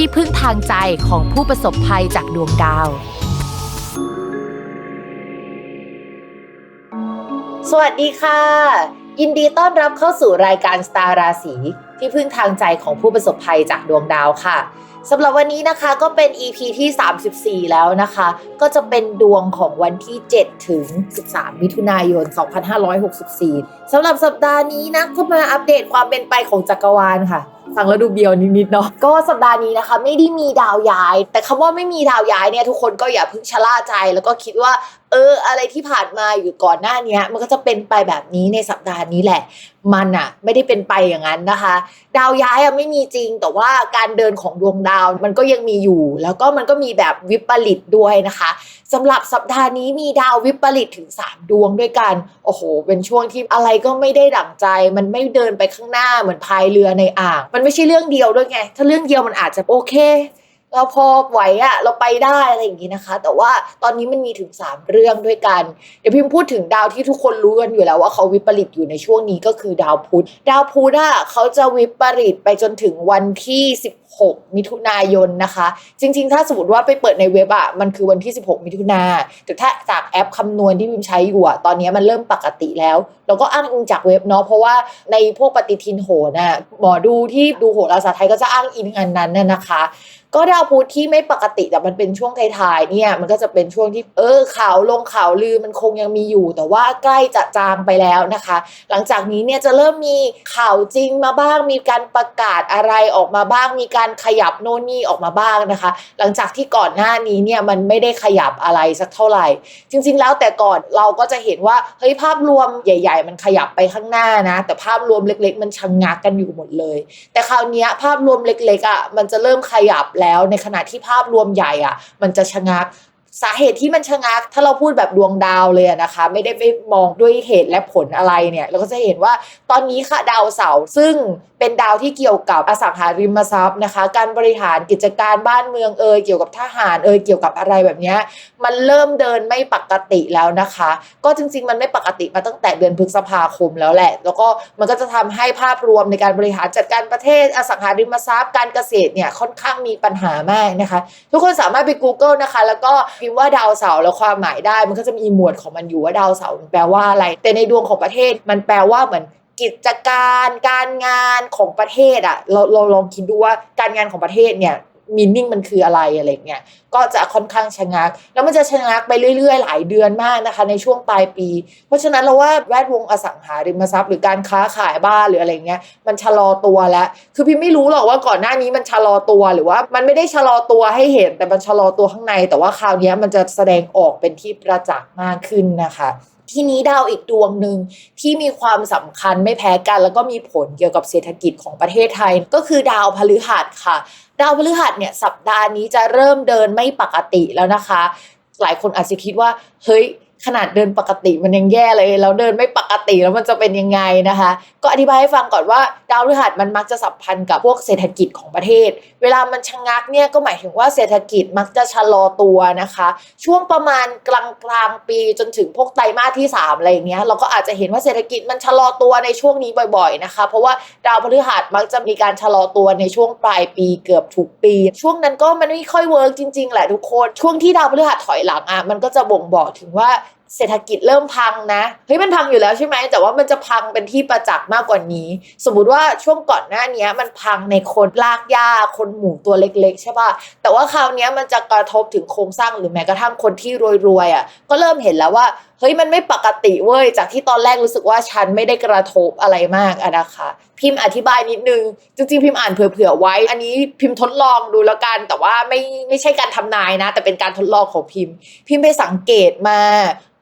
ที่พึ่งทางใจของผู้ประสบภัยจากดวงดาว สวัสดีค่ะ ยินดีต้อนรับเข้าสู่รายการสตาร์ราศีที่พึ่งทางใจของผู้ประสบภัยจากดวงดาวค่ะสำหรับวันนี้นะคะก็เป็น EP ที่ 34 แล้วนะคะ ก็จะเป็นดวงของวันที่ 7 ถึง 13 มิถุนายน 2564 สำหรับสัปดาห์นี้นะก็มาอัปเดตความเป็นไปของจักรวาลค่ะ ฟังแล้วดูเบียวนิดๆเนาะก็สัปดาห์นี้นะคะ ไม่ได้มีดาวย้าย แต่คำว่าไม่มีดาวย้ายเนี่ยทุกคนก็อย่าเพิ่งชะล่าใจ แล้วก็คิดว่า เออ อะไรที่ผ่านมาอยู่ก่อนหน้านี้มันก็จะเป็นไปแบบนี้ในสัปดาห์นี้แหละ มันอะไม่ได้เป็นไปอย่างนั้นนะคะ ดาวย้ายอะไม่มีจริง แต่ว่าการเดินของดวงดาวมันก็ยังมีอยู่ แล้วก็มันก็มีแบบวิปริตด้วยนะคะ สำหรับสัปดาห์นี้มีดาววิปริตถึง 3 ดวงด้วยกัน โอ้โห เป็นช่วงที่อะไรก็ไม่ได้ดั่งใจ มันไม่เดินไปข้างหน้าเหมือนพายเรือในอ่าง มันไม่ใช่เรื่องเดียวด้วยไง ถ้าเรื่องเดียวมันอาจจะโอเค เราพอไหวอะเราไปได้อะไรอย่างนี้นะคะ แต่ว่าตอนนี้มันมีถึง 3 เรื่องด้วยกัน เดี๋ยวพิมพ์พูดถึงดาวที่ทุกคนรู้กันอยู่แล้วว่าเขาวิปริตอยู่ในช่วงนี้ก็คือดาวพุธดาวพุธอะเขาจะวิปริตไปจนถึงวันที่ 16 มิถุนายนนะคะ จริง ๆ ถ้าสมมติว่าไปเปิดในเว็บอะมันคือวันที่ 16 มิถุนาแต่ถ้าจากแอปคำนวณที่พิมพ์ใช้อยู่อะตอนนี้มันเริ่มปกติแล้ว เราก็อ้างอิงจากเว็บเนาะเพราะว่าในพวกปฏิทินโหนะหมอดูที่ดูโหราศาสตร์ไทยก็จะอ้างอิงอันนั้นน่ะนะคะ ก็ดาวพุธที่ไม่ปกติแต่มันเป็นช่วงท้ายๆเนี่ย มันก็จะเป็นช่วงที่เออข่าวลงข่าวลือมันคงยังมีอยู่ แต่ว่าใกล้จะจางไปแล้วนะคะ หลังจากนี้เนี่ยจะเริ่มมีข่าวจริงมาบ้าง มีการประกาศอะไรออกมาบ้าง มีการขยับโน่นนี่ออกมาบ้างนะคะ หลังจากที่ก่อนหน้านี้เนี่ยมันไม่ได้ขยับอะไรสักเท่าไหร่ จริง ๆ แล้วแต่ก่อนเราก็จะเห็นว่าเฮ้ยภาพรวมใหญ่ ๆ มันขยับไปข้างหน้านะ แต่ภาพรวมเล็ก ๆ มันชะงงักกันอยู่หมดเลย แต่คราวนี้ภาพรวมเล็กๆอะมันจะเริ่มขยับแล้ว ในขณะที่ภาพรวมใหญ่อะ มันจะชะงักสาเหตุที่มันชะงัก ถ้าเราพูดแบบดวงดาวเลยนะคะ ไม่ได้ไปมองด้วยเหตุและผลอะไรเนี่ย เราก็จะเห็นว่าตอนนี้ค่ะดาวเสาร์ซึ่งเป็นดาวที่เกี่ยวกับอสังหาริมทรัพย์นะคะ การบริหารกิจการบ้านเมืองเอยเกี่ยวกับทหารเอยเกี่ยวกับอะไรแบบนี้มันเริ่มเดินไม่ปกติแล้วนะคะ ก็จริง ๆ มันไม่ปกติมาตั้งแต่เดือนพฤษภาคมแล้วแหละ แล้วก็มันก็จะทำให้ภาพรวมในการบริหารจัดการประเทศอสังหาริมทรัพย์ การเกษตรเนี่ยค่อนข้างมีปัญหามากนะคะ ทุกคนสามารถไป Google นะคะ แล้วก็พิมพ์ว่าดาวเสาร์แล้วความหมายได้ มันก็จะมีหมวดของมันอยู่ว่าดาวเสาร์แปลว่าอะไร แต่ในดวงของประเทศมันแปลว่าเหมือน กิจการการงานของประเทศอะเราเราลองคิดดูว่าการงานของประเทศเนี่ยมินนิ่งมันคืออะไรอะไรเงี้ยก็จะค่อนข้างชะงัก แล้วมันจะชะงักไปเรื่อยๆ หลายเดือนมากนะคะ ในช่วงปลายปี เพราะฉะนั้นเราว่าแวดวงอสังหาริมทรัพย์หรือการค้าขายบ้านหรืออะไรเงี้ยมันชะลอตัวแล้วคือพี่ไม่รู้หรอกว่าก่อนหน้านี้มันชะลอตัวหรือว่า มันไม่ได้ชะลอตัวให้เห็นแต่มันชะลอตัวข้างใน แต่ว่าคราวนี้มันจะแสดงออกเป็นที่ประจักษ์มากขึ้นนะคะ ทีนี้ดาวอีกดวงหนึ่งที่มีความสำคัญไม่แพ้กัน แล้วก็มีผลเกี่ยวกับเศรษฐกิจของประเทศไทย ก็คือดาวพฤหัสค่ะ ดาวพฤหัสเนี่ยสัปดาห์นี้จะเริ่มเดินไม่ปกติแล้วนะคะ หลายคนอาจจะคิดว่าเฮ้ย ขนาดเดินปกติมันยังแย่เลยแล้วเดินไม่ปกติแล้วมันจะเป็นยังไงนะคะ ก็อธิบายให้ฟังก่อนว่าดาวพฤหัสมันมักจะสัมพันธ์กับพวกเศรษฐกิจของประเทศ เวลามันชะงักเนี่ยก็หมายถึงว่าเศรษฐกิจมักจะชะลอตัวนะคะ ช่วงประมาณกลางกลางปีจนถึงพวกไตรมาสที่3อะไรอย่างเงี้ยเราก็อาจจะเห็นว่าเศรษฐกิจมันชะลอตัวในช่วงนี้บ่อยๆนะคะ เพราะว่าดาวพฤหัสมักจะมีการชะลอตัวในช่วงปลายปีเกือบทุกปี ช่วงนั้นก็มันไม่ค่อยเวิร์กจริงๆแหละทุกคน ช่วงที่ดาวพฤหัสถอยหลังอะมันก็จะบ่งบอกถึงว่า เศรษฐกิจเริ่มพังนะเฮ้ยมันพังอยู่แล้วใช่ไหมแต่ว่ามันจะพังเป็นที่ประจักษ์มากกว่านี้ สมมุติว่าช่วงก่อนหน้านี้มันพังในคนลากหญ้าคนหมู่ตัวเล็ก ๆ ใช่ป่ะแต่ว่าคราวนี้มันจะกระทบถึงโครงสร้างหรือแม้กระทั่งคนที่รวยๆอะก็เริ่มเห็นแล้วว่าเฮ้ยมันไม่ปกติเว้ยจากที่ตอนแรกรู้สึกว่าฉันไม่ได้กระทบอะไรมากอะนะคะ พิมพ์อธิบายนิดนึง จริงๆ พิมพ์อ่านเผื่อๆไว้ อันนี้พิมพ์ทดลองดูแล้วกัน แต่ว่าไม่ไม่ใช่การทำนายนะ แต่เป็นการทดลองของพิมพ์ พิมพ์ไปสังเกตมา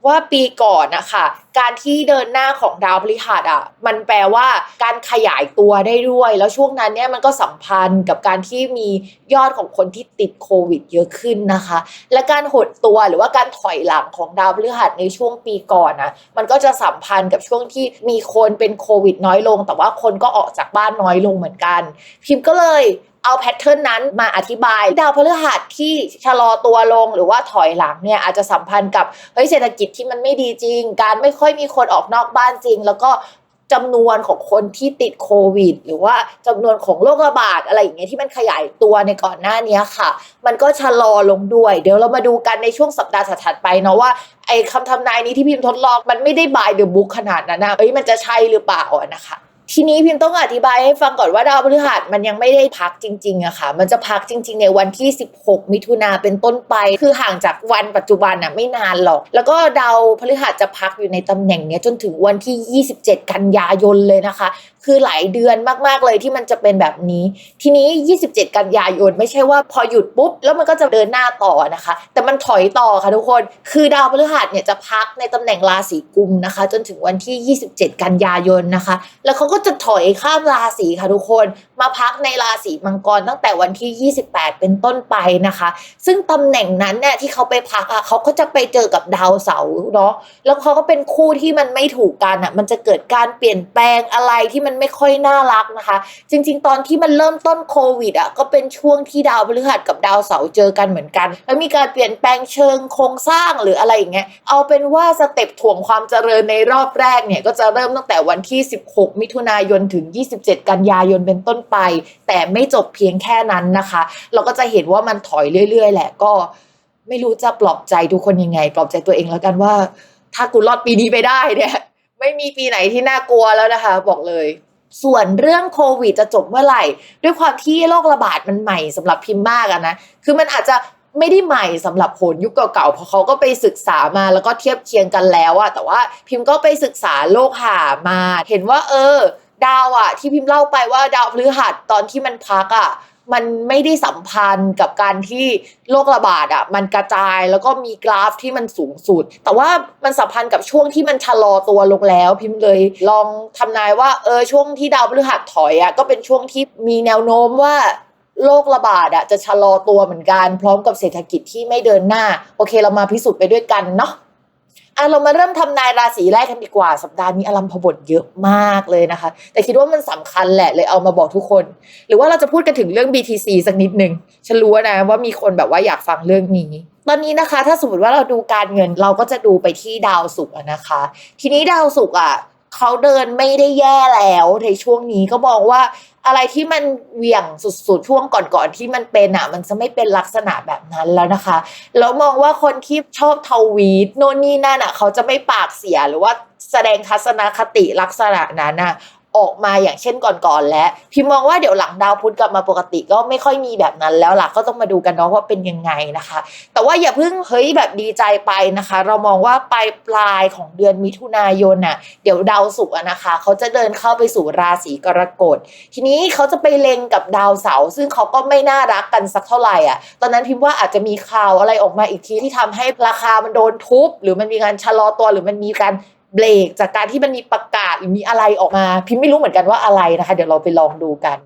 ว่าปีก่อนนะคะการที่เดินหน้าของดาวพฤหัสอะมันแปลว่าการขยายตัวได้ด้วย แล้วช่วงนั้นเนี่ยมันก็สัมพันธ์กับการที่มียอดของคนที่ติดโควิดเยอะขึ้นนะคะ และการหดตัวหรือว่าการถอยหลังของดาวพฤหัสในช่วงช่วงปีก่อนนะมันก็จะสัมพันธ์กับช่วงที่มีคนเป็นโควิดน้อยลง แต่ว่าคนก็ออกจากบ้านน้อยลงเหมือนกัน พิมพ์ก็เลยเอาแพทเทิร์นนั้นมาอธิบาย ดาวพฤหัสที่ชะลอตัวลงหรือว่าถอยหลังเนี่ยอาจจะสัมพันธ์กับเฮ้ยเศรษฐกิจที่มันไม่ดีจริง การไม่ค่อยมีคนออกนอกบ้านจริง แล้วก็ จำนวนของคนที่ติดโควิด หรือว่าจำนวนของโรคระบาดอะไรอย่างเงี้ยที่มันขยายตัวในก่อนหน้านี้ค่ะ มันก็ชะลอลงด้วย เดี๋ยวเรามาดูกันในช่วงสัปดาห์ถัดๆไปเนาะว่าไอ้คำทำนายนี้ที่พิมพ์ทดลองมันไม่ได้บายเดอะบุ๊กขนาดนั้นนะเอ้ยมันจะใช่หรือเปล่านะคะ ทีนี้พิมพ์ต้องอธิบายให้ฟังก่อนว่าดาวพฤหัสมันยังไม่ได้พักจริงๆอะค่ะ มันจะพักจริง ๆ ในวันที่ 16 มิถุนาเป็นต้นไป คือห่างจากวันปัจจุบันอะไม่นานหรอก แล้วก็ดาวพฤหัสจะพักอยู่ในตำแหน่งเนี้ยจนถึงวันที่ 27 กันยายนเลยนะคะ คือหลายเดือนมากๆเลยที่มันจะเป็นแบบนี้ ทีนี้ 27 กันยายนไม่ใช่ว่าพอหยุดปุ๊บแล้วมันก็จะเดินหน้าต่อนะคะ แต่มันถอยต่อค่ะทุกคน คือดาวพฤหัสเนี่ยจะพักในตำแหน่งราศีกุมนะคะ จนถึงวันที่ 27 กันยายนนะคะ แล้วเขาก็จะถอยข้ามราศีค่ะทุกคน มาพักในราศีมังกรตั้งแต่วันที่ 28 เป็นต้นไปนะคะ ซึ่งตำแหน่งนั้นเนี่ยที่เขาไปพักอะเขาก็จะไปเจอกับดาวเสาร์เนาะแล้วเขาก็เป็นคู่ที่มันไม่ถูกกันอะมันจะเกิดการเปลี่ยนแปลงอะไรที่มันไม่ค่อยน่ารักนะคะ จริง ๆ ตอนที่มันเริ่มต้นโควิดอะก็เป็นช่วงที่ดาวพฤหัสกับดาวเสาร์เจอกันเหมือนกัน แล้วมีการเปลี่ยนแปลงเชิงโครงสร้างหรืออะไรอย่างเงี้ยเอาเป็นว่าสเต็ปถ่วงความเจริญในรอบแรกเนี่ยก็จะเริ่มตั้งแต่วันที่ 16 มิถุนายนถึง 27 กันยายนเป็นต้นไป แต่ไม่จบเพียงแค่นั้นนะคะ เราก็จะเห็นว่ามันถอยเรื่อย ๆ แหละก็ไม่รู้จะปลอบใจทุกคนยังไง ปลอบใจตัวเองแล้วกันว่า ถ้ากูรอดปีนี้ไปได้เนี่ยไม่มีปีไหนที่น่ากลัวแล้วนะคะ บอกเลยส่วนเรื่องโควิดจะจบเมื่อไหร่ ด้วยความที่โรคระบาดมันใหม่สำหรับพิมพ์มากนะ คือมันอาจจะไม่ได้ใหม่สำหรับโหนยุคเก่าๆเพราะเขาก็ไปศึกษามาแล้วก็เทียบเคียงกันแล้วอะแต่ว่าพิมพ์ก็ไปศึกษาโลกหามา เห็นว่าเออ ดาวอะที่พิมพ์เล่าไปว่าดาวพฤหัสตอนที่มันพักอะมันไม่ได้สัมพันธ์กับการที่โรคระบาดอะมันกระจายแล้วก็มีกราฟที่มันสูงสุด แต่ว่ามันสัมพันธ์กับช่วงที่มันชะลอตัวลงแล้ว พิมพ์เลยลองทำนายว่าเออช่วงที่ดาวพฤหัสถอยอะก็เป็นช่วงที่มีแนวโน้มว่าโรคระบาดอะจะชะลอตัวเหมือนกัน พร้อมกับเศรษฐกิจที่ไม่เดินหน้า โอเคเรามาพิสูจน์ไปด้วยกันเนาะ อะเรามาเริ่มทำนายราศีแรกกันดีกว่า สัปดาห์นี้อลัมพบทเยอะมากเลยนะคะ แต่คิดว่ามันสำคัญแหละเลยเอามาบอกทุกคน หรือว่าเราจะพูดกันถึงเรื่อง BTC สักนิดหนึ่งฉันรู้นะว่ามีคนแบบว่าอยากฟังเรื่องนี้ ตอนนี้นะคะ ถ้าสมมติว่าเราดูการเงินเราก็จะดูไปที่ดาวศุกร์นะคะ ทีนี้ดาวศุกร์อะ เขาเดินไม่ได้แย่แล้วในช่วงนี้ก็มองว่าอะไรที่มันเหวี่ยงสุดๆช่วงก่อนๆที่มันเป็นอะ มันจะไม่เป็นลักษณะแบบนั้นแล้วนะคะแล้วมองว่าคนที่ชอบทวีตโน่นนี่นั่นอะ เขาจะไม่ปากเสียหรือว่าแสดงทัศนคติลักษณะนั้นอะ ออกมาอย่างเช่นก่อนๆแล้ว พิมมองว่าเดี๋ยวหลังดาวพุธกลับมาปกติก็ไม่ค่อยมีแบบนั้นแล้วล่ะก็ต้องมาดูกันเนาะว่าเป็นยังไงนะคะ แต่ว่าอย่าเพิ่งเฮ้ยแบบดีใจไปนะคะ เรามองว่าปลายปลายของเดือนมิถุนายนน่ะเดี๋ยวดาวศุกร์นะคะ เขาจะเดินเข้าไปสู่ราศีกรกฎทีนี้เขาจะไปเล็งกับดาวเสาร์ซึ่งเขาก็ไม่น่ารักกันสักเท่าไหร่อะตอนนั้นพิมพ์ว่าอาจจะมีข่าวอะไรออกมาอีกทีที่ทำให้ราคามันโดนทุบหรือมันมีการชะลอตัวหรือมันมีการ เบรกจากการที่มันมีประกาศหรือมีอะไรออกมา พิมพ์ไม่รู้เหมือนกันว่าอะไรนะคะ เดี๋ยวเราไปลองดูกัน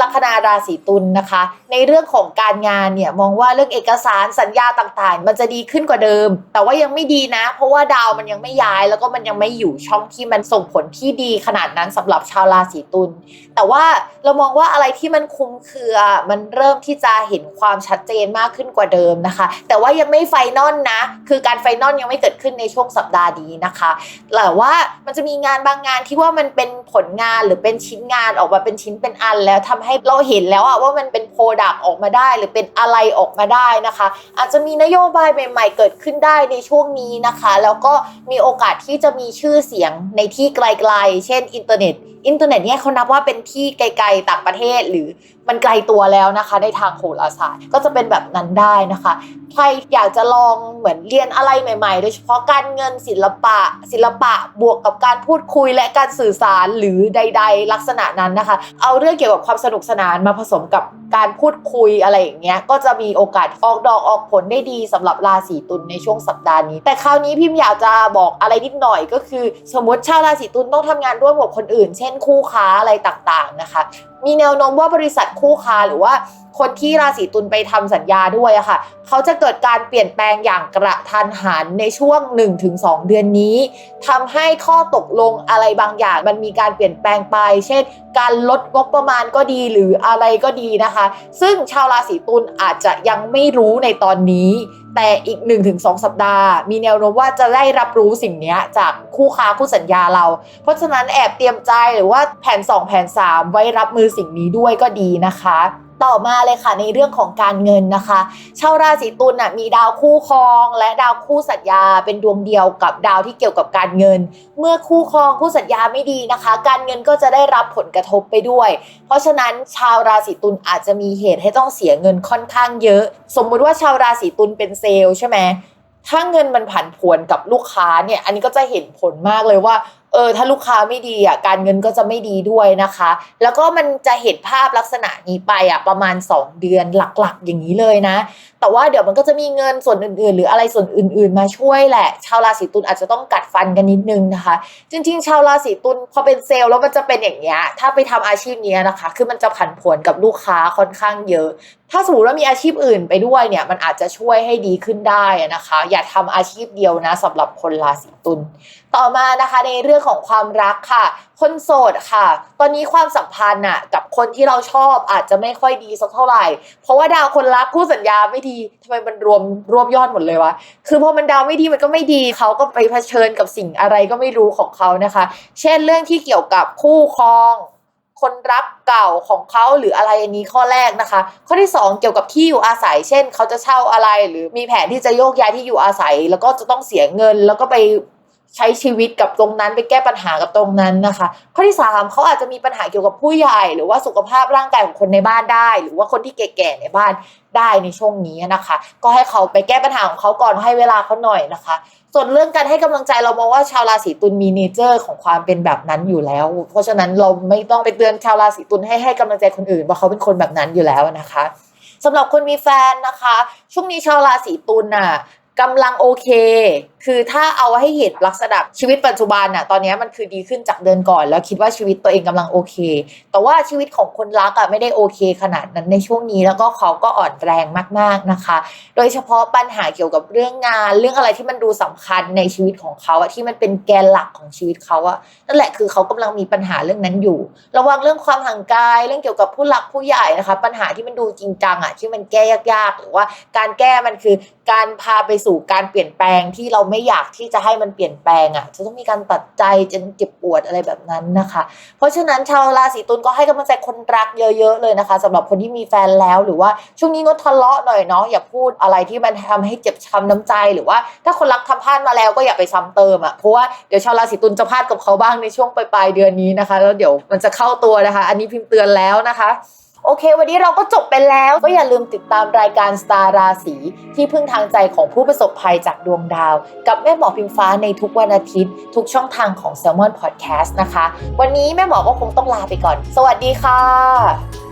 ลัคนาราศีตุลนะคะ ในเรื่องของการงานเนี่ยมองว่าเรื่องเอกสารสัญญาต่างๆ มันจะดีขึ้นกว่าเดิม แต่ว่ายังไม่ดีนะ เพราะว่าดาวมันยังไม่ย้ายแล้วก็มันยังไม่อยู่ช่องที่มันส่งผลที่ดีขนาดนั้นสำหรับชาวราศีตุลแต่ว่าเรามองว่าอะไรที่มันคุ้มเครือ มันเริ่มที่จะเห็นความชัดเจนมากขึ้นกว่าเดิมนะคะ แต่ว่ายังไม่ไฟนอลนะ คือการไฟนอลยังไม่เกิดขึ้นในช่วงสัปดาห์นี้นะคะแต่ว่ามันจะมีงานบางงานที่ว่ามันเป็นผลงานหรือเป็นชิ้นงานออกมาเป็นชิ้นเป็นอันแล้วทำให้ให้เราเห็นแล้วอะว่ามันเป็นโปรดักต์ออกมาได้ หรือเป็นอะไรออกมาได้นะคะ อาจจะมีนโยบายใหม่ๆ เกิดขึ้นได้ในช่วงนี้นะคะ แล้วก็มีโอกาสที่จะมีชื่อเสียงในที่ไกลๆ เช่นอินเทอร์เน็ตอินเทอร์เน็ตเนี่ยเขานับว่าเป็นที่ไกลๆต่างประเทศหรือมันไกลตัวแล้วนะคะ ในทางโหราศาสตร์ก็จะเป็นแบบนั้นได้นะคะ ใครอยากจะลองเหมือนเรียนอะไรใหม่ๆ โดยเฉพาะการเงินศิลปะ ศิลปะบวกกับการพูดคุยและการสื่อสารหรือใด ๆ ลักษณะนั้นนะคะ เอาเรื่องเกี่ยวกับความสนุกสนานมาผสมกับการพูดคุยอะไรอย่างเงี้ยก็จะมีโอกาสออกดอกออกผลได้ดีสำหรับราศีตุลในช่วงสัปดาห์นี้ แต่คราวนี้พิมพ์อยากจะบอกอะไรนิดหน่อยก็คือ สมมติชาวราศีตุลต้องทำงานร่วมกับคนอื่น เช่นคู่ค้าอะไรต่างๆนะคะ มีแนวโน้มว่าบริษัทคู่ค้าหรือว่าคนที่ราศีตุลไปทำสัญญาด้วยอะค่ะ เขาจะเกิดการเปลี่ยนแปลงอย่างกระทันหันในช่วง 1-2 เดือนนี้ทำให้ข้อตกลงอะไรบางอย่าง มันมีการเปลี่ยนแปลงไป เช่น การลดงบประมาณก็ดีหรืออะไรก็ดีนะคะ ซึ่งชาวราศีตุลอาจจะยังไม่รู้ในตอนนี้ แต่อีก 1-2 สัปดาห์ มีแนวโน้มว่าจะได้รับรู้สิ่งนี้จากคู่ค้าคู่สัญญาเรา เพราะฉะนั้นแอบเตรียมใจหรือว่าแผน 2 แผน 3 ไว้รับมือสิ่งนี้ด้วยก็ดีนะคะ ต่อมาเลยค่ะในเรื่องของการเงินนะคะ ชาวราศีตุลน่ะมีดาวคู่ครอง และดาวคู่สัญญาเป็นดวงเดียวกับดาวที่เกี่ยวกับการเงิน เมื่อคู่ครองคู่สัญญาไม่ดีนะคะ การเงินก็จะได้รับผลกระทบไปด้วย เพราะฉะนั้นชาวราศีตุลอาจจะมีเหตุให้ต้องเสียเงินค่อนข้างเยอะ สมมุติว่าชาวราศีตุลเป็นเซลล์ใช่ไหมถ้าเงินมันผันผวนกับลูกค้าเนี่ย อันนี้ก็จะเห็นผลมากเลยว่า เออถ้าลูกค้าไม่ดีอะการเงินก็จะไม่ดีด้วยนะคะ แล้วก็มันจะเห็นภาพลักษณะนี้ไปอะประมาณ 2 เดือนหลักๆ อย่างนี้เลยนะ แต่ว่าเดี๋ยวมันก็จะมีเงินส่วนอื่น ๆ หรืออะไรส่วนอื่น ๆ มาช่วยแหละ ชาวราศีตุลอาจจะต้องกัดฟันกันนิดนึงนะคะ จริง ๆ ชาวราศีตุลพอเป็นเซลล์แล้วมันจะเป็นอย่างเงี้ยถ้าไปทำอาชีพนี้นะคะ คือมันจะผันผวนกับลูกค้าค่อนข้างเยอะ ถ้าสมมติว่ามีอาชีพอื่นไปด้วยเนี่ยมันอาจจะช่วยให้ดีขึ้นได้นะคะ อย่าทำอาชีพเดียวนะสำหรับคนราศีตุล ต่อมานะคะในเรื่องของความรักค่ะ คนโสดค่ะ ตอนนี้ความสัมพันธ์น่ะกับคนที่เราชอบอาจจะไม่ค่อยดีสักเท่าไหร่ เพราะว่าดาวคนรักคู่สัญญาไม่ดีทำไมมันรวมรวบยอดหมดเลยวะ คือพอมันดาวไม่ดีมันก็ไม่ดีเขาก็ไปเผชิญกับสิ่งอะไรก็ไม่รู้ของเขานะคะ เช่นเรื่องที่เกี่ยวกับคู่ครองคนรักเก่าของเขาหรืออะไรอันนี้ข้อแรกนะคะ ข้อที่ 2 เกี่ยวกับที่อยู่อาศัย เช่น เขาจะเช่าอะไรหรือมีแผนที่จะโยกย้ายที่อยู่อาศัย แล้วก็จะต้องเสียเงิน แล้วก็ไป ใช้ชีวิตกับตรงนั้นไปแก้ปัญหากับตรงนั้นนะคะ ข้อที่3เขาอาจจะมีปัญหาเกี่ยวกับผู้ใหญ่ หรือว่าสุขภาพร่างกายของคนในบ้านได้ หรือว่าคนที่แก่ๆในบ้านได้ในช่วงนี้นะคะ ก็ให้เขาไปแก้ปัญหาของเขาก่อนให้เวลาเขาหน่อยนะคะ ส่วนเรื่องการให้กำลังใจเรามองว่าชาวราศีตุลมีเนเจอร์ของความเป็นแบบนั้นอยู่แล้ว เพราะฉะนั้นเราไม่ต้องไปเตือนชาวราศีตุลให้ให้กำลังใจคนอื่นเพราะเขาเป็นคนแบบนั้นอยู่แล้วนะคะสำหรับคนมีแฟนนะคะ ช่วงนี้ชาวราศีตุลน่ะกำลังโอเค คือถ้าเอาให้เห็นลักษณะชีวิตปัจจุบันน่ะตอนนี้มันคือดีขึ้นจากเดือนก่อน แล้วคิดว่าชีวิตตัวเองกำลังโอเค แต่ว่าชีวิตของคนรักอะไม่ได้โอเค ขนาดนั้นในช่วงนี้แล้วก็เขาก็อ่อนแรงมากๆนะคะ โดยเฉพาะปัญหาเกี่ยวกับเรื่องงาน เรื่องอะไรที่มันดูสำคัญในชีวิตของเขาอะที่มันเป็นแกนหลักของชีวิตเขาอะนั่นแหละคือเขากำลังมีปัญหาเรื่องนั้นอยู่ ระวังเรื่องความห่างกายเรื่องเกี่ยวกับผู้หลักผู้ใหญ่นะคะ ปัญหาที่มันดูจริงจังอะที่มันแก้ยากๆ หรือว่าการแก้มันคือการพาไปสู่การเปลี่ยนแปลงที่เราไม่อยากที่จะให้มันเปลี่ยนแปลงอะจะต้องมีการตัดใจจนเจ็บปวดอะไรแบบนั้นนะคะ เพราะฉะนั้นชาวราศีตุลก็ให้กำลังใจคนรักเยอะๆเลยนะคะสำหรับคนที่มีแฟนแล้วหรือว่าช่วงนี้งดทะเลาะหน่อยเนาะอย่าพูดอะไรที่มันทำให้เจ็บช้ำน้ำใจหรือว่า ถ้าคนรักทำพลาดมาแล้วก็อย่าไปซ้ำเติมอะ่ะเพราะว่าเดี๋ยวชาวราศีตุลจะพลาดกับเขาบ้างในช่วงปลายๆเดือนนี้นะคะ แล้วเดี๋ยวมันจะเข้าตัวนะคะ อันนี้พิมพ์เตือนแล้วนะคะ โอเค วันนี้เราก็จบไปแล้ว ก็อย่าลืมติดตามรายการสตาราสีที่พึ่งทางใจของผู้ประสบภัยจากดวงดาว กับแม่หมอพิมฟ้าในทุกวันอาทิตย์ ทุกช่องทางของ s ซ l m o n Podcast นะคะ วันนี้แม่หมอก็คงต้องลาไปก่อน สวัสดีค่ะ